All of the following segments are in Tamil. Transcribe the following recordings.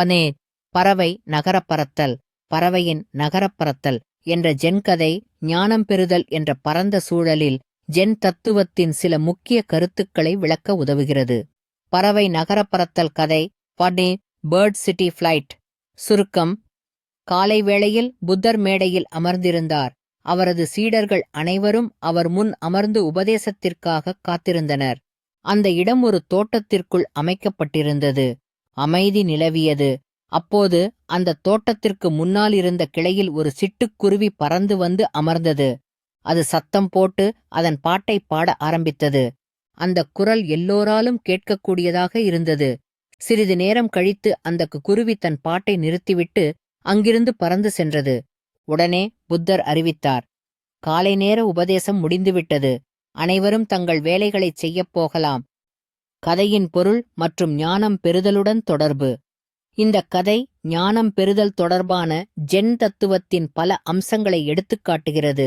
பனே பறவை நகரப்பறத்தல் பறவையின் நகரப்பறத்தல் என்ற ஜென் கதை ஞானம் பெறுதல் என்ற பரந்த சூழலில் ஜென் தத்துவத்தின் சில முக்கிய கருத்துக்களை விளக்க உதவுகிறது. பறவை நகரப்பறத்தல் கதை பனே பேர்ட் சிட்டி ஃப்ளைட். சுருக்கம் காலை வேளையில் புத்தர் மேடையில் அமர்ந்திருந்தார். அவரது சீடர்கள் அனைவரும் அவர் முன் அமர்ந்து உபதேசத்திற்காக காத்திருந்தனர். அந்த இடம் ஒரு தோட்டத்திற்குள் அமைக்கப்பட்டிருந்தது. அமைதி நிலவியது. அப்போது அந்த தோட்டத்திற்கு முன்னால் இருந்த கிளையில் ஒரு சிட்டுக்குருவி பறந்து வந்து அமர்ந்தது. அது சத்தம் போட்டு அதன் பாட்டை பாட ஆரம்பித்தது. அந்த குரல் எல்லோராலும் கேட்கக்கூடியதாக இருந்தது. சிறிது நேரம் கழித்து அந்த குருவி தன் பாட்டை நிறுத்திவிட்டு அங்கிருந்து பறந்து சென்றது. உடனே புத்தர் அறிவித்தார். காலை நேர உபதேசம் முடிந்துவிட்டது. அனைவரும் தங்கள் வேலைகளைச் செய்யப் போகலாம். கதையின் பொருள் மற்றும் ஞானம் பெறுதலுடன் தொடர்பு. இந்த கதை ஞானம் பெறுதல் தொடர்பான ஜென் தத்துவத்தின் பல அம்சங்களை எடுத்துக்காட்டுகிறது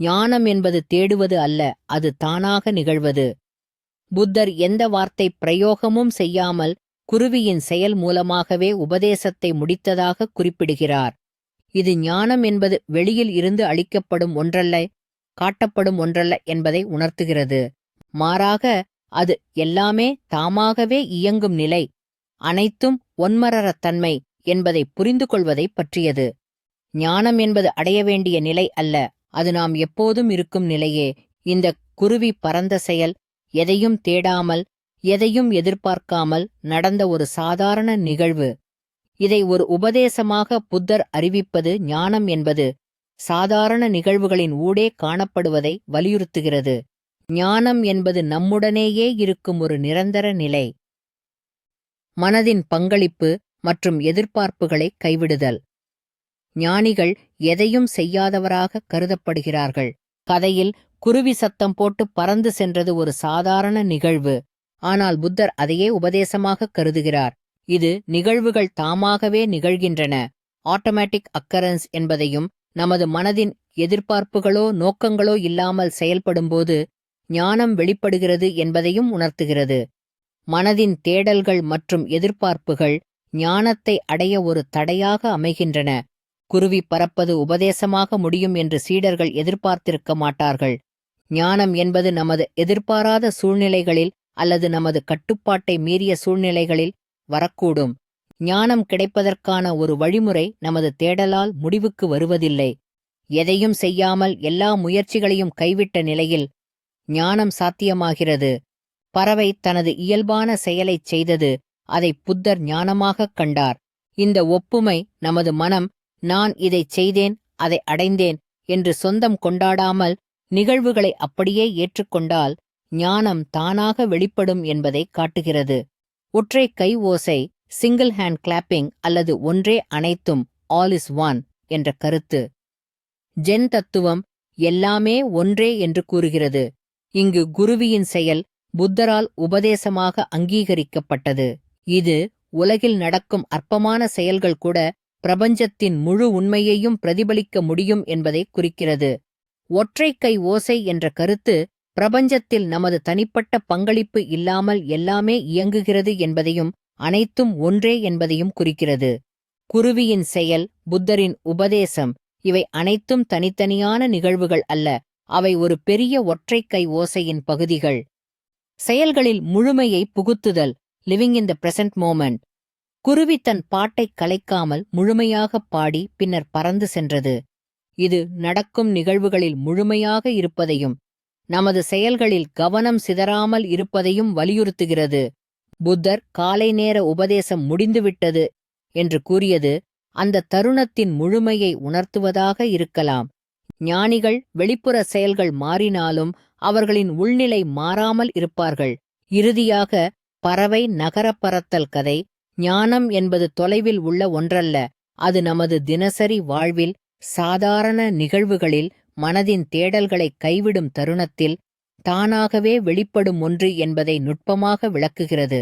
ஞானம் என்பது தேடுவது அல்ல அது தானாக நிகழ்வது. புத்தர் எந்த வார்த்தை பிரயோகமும் செய்யாமல் குருவியின் செயல் மூலமாகவே உபதேசத்தை முடித்ததாக குறிப்பிடுகிறார். இது ஞானம் என்பது வெளியில் இருந்து அளிக்கப்படும் ஒன்றல்ல காட்டப்படும் ஒன்றல்ல என்பதை உணர்த்துகிறது. மாறாக அது எல்லாமே தாமாகவே இயங்கும் நிலை அனைத்தும் ஒன்மரத்தன்மை என்பதை புரிந்து கொள்வதைப் பற்றியது. ஞானம் என்பது அடைய வேண்டிய நிலை அல்ல அது நாம் எப்போதும் இருக்கும் நிலையே. இந்த குருவி பரந்த செயல் எதையும் தேடாமல் எதையும் எதிர்பார்க்காமல் நடந்த ஒரு சாதாரண நிகழ்வு. இதை ஒரு உபதேசமாக புத்தர் அறிவிப்பது ஞானம் என்பது சாதாரண நிகழ்வுகளின் ஊடே காணப்படுவதை வலியுறுத்துகிறது. ஞானம் என்பது நம்முடனேயே இருக்கும் ஒரு நிரந்தர நிலை. மனதின் பங்களிப்பு மற்றும் எதிர்பார்ப்புகளை கைவிடுதல். ஞானிகள் எதையும் செய்யாதவராக கருதப்படுகிறார்கள். கதையில் குருவி சத்தம் போட்டு பறந்து சென்றது ஒரு சாதாரண நிகழ்வு. ஆனால் புத்தர் அதையே உபதேசமாக கருதுகிறார். இது நிகழ்வுகள் தாமாகவே நிகழ்கின்றன. ஆட்டோமேட்டிக் அக்கரன்ஸ் என்பதையும் நமது மனதின் எதிர்பார்ப்புகளோ நோக்கங்களோ இல்லாமல் செயல்படும்போது ஞானம் வெளிப்படுகிறது என்பதையும் உணர்த்துகிறது. மனதின் தேடல்கள் மற்றும் எதிர்பார்ப்புகள் ஞானத்தை அடைய ஒரு தடையாக அமைகின்றன. குருவி பறப்பது உபதேசமாக முடியும் என்று சீடர்கள் எதிர்பார்த்திருக்க மாட்டார்கள். ஞானம் என்பது நமது எதிர்பாராத சூழ்நிலைகளில் அல்லது நமது கட்டுப்பாட்டை மீறிய சூழ்நிலைகளில் வரக்கூடும். ஞானம் கிடைப்பதற்கான ஒரு வழிமுறை நமது தேடலால் முடிவுக்கு வருவதில்லை. எதையும் செய்யாமல் எல்லா முயற்சிகளையும் கைவிட்ட நிலையில் ஞானம் சாத்தியமாகிறது. பறவை தனது இயல்பான செயலைச் செய்தது அதை புத்தர் ஞானமாகக் கண்டார். இந்த ஒப்புமை நமது மனம் நான் இதைச் செய்தேன் அதை அடைந்தேன் என்று சொந்தம் கொண்டாடாமல் நிகழ்வுகளை அப்படியே ஏற்றுக்கொண்டால் ஞானம் தானாக வெளிப்படும் என்பதை காட்டுகிறது. ஒற்றை கை ஓசை சிங்கிள் ஹேண்ட் கிளாப்பிங் அல்லது ஒன்றே அனைத்தும் ஆல் இஸ் ஒன் என்ற கருத்து. ஜென் தத்துவம் எல்லாமே ஒன்றே என்று கூறுகிறது. இங்கு குருவியின் செயல் புத்தரால் உபதேசமாக அங்கீகரிக்கப்பட்டது. இது உலகில் நடக்கும் அற்பமான செயல்கள் கூட பிரபஞ்சத்தின் முழு உண்மையையும் பிரதிபலிக்க முடியும் என்பதை குறிக்கிறது. ஒற்றை கை ஓசை என்ற கருத்து பிரபஞ்சத்தில் நமது தனிப்பட்ட பங்களிப்பு இல்லாமல் எல்லாமே இயங்குகிறது என்பதையும் அனைத்தும் ஒன்றே என்பதையும் குறிக்கிறது. குருவியின் செயல் புத்தரின் உபதேசம் இவை அனைத்தும் தனித்தனியான நிகழ்வுகள் அல்ல. அவை ஒரு பெரிய ஒற்றைக்கை கை ஓசையின் பகுதிகள். செயல்களில் முழுமையை புகுத்துதல் living in the present moment குருவி தன் பாட்டைக் கலைக்காமல் முழுமையாகப் பாடி பின்னர் பறந்து சென்றது. இது நடக்கும் நிகழ்வுகளில் முழுமையாக இருப்பதையும் நமது செயல்களில் கவனம் சிதறாமல் இருப்பதையும் வலியுறுத்துகிறது. புத்தர் காலை நேர உபதேசம் முடிந்துவிட்டது என்று கூறியது அந்த தருணத்தின் முழுமையை உணர்த்துவதாக இருக்கலாம். ஞானிகள் வெளிப்புற செயல்கள் மாறினாலும் அவர்களின் உள்நிலை மாறாமல் இருப்பார்கள். இறுதியாக பறவை நகர பறத்தல் கதை. ஞானம் என்பது தொலைவில் உள்ள ஒன்றல்ல. அது நமது தினசரி வாழ்வில் சாதாரண நிகழ்வுகளில் மனதின் தேடல்களை கைவிடும் தருணத்தில் தானாகவே வெளிப்படும் ஒன்று என்பதை நுட்பமாக விளக்குகிறது.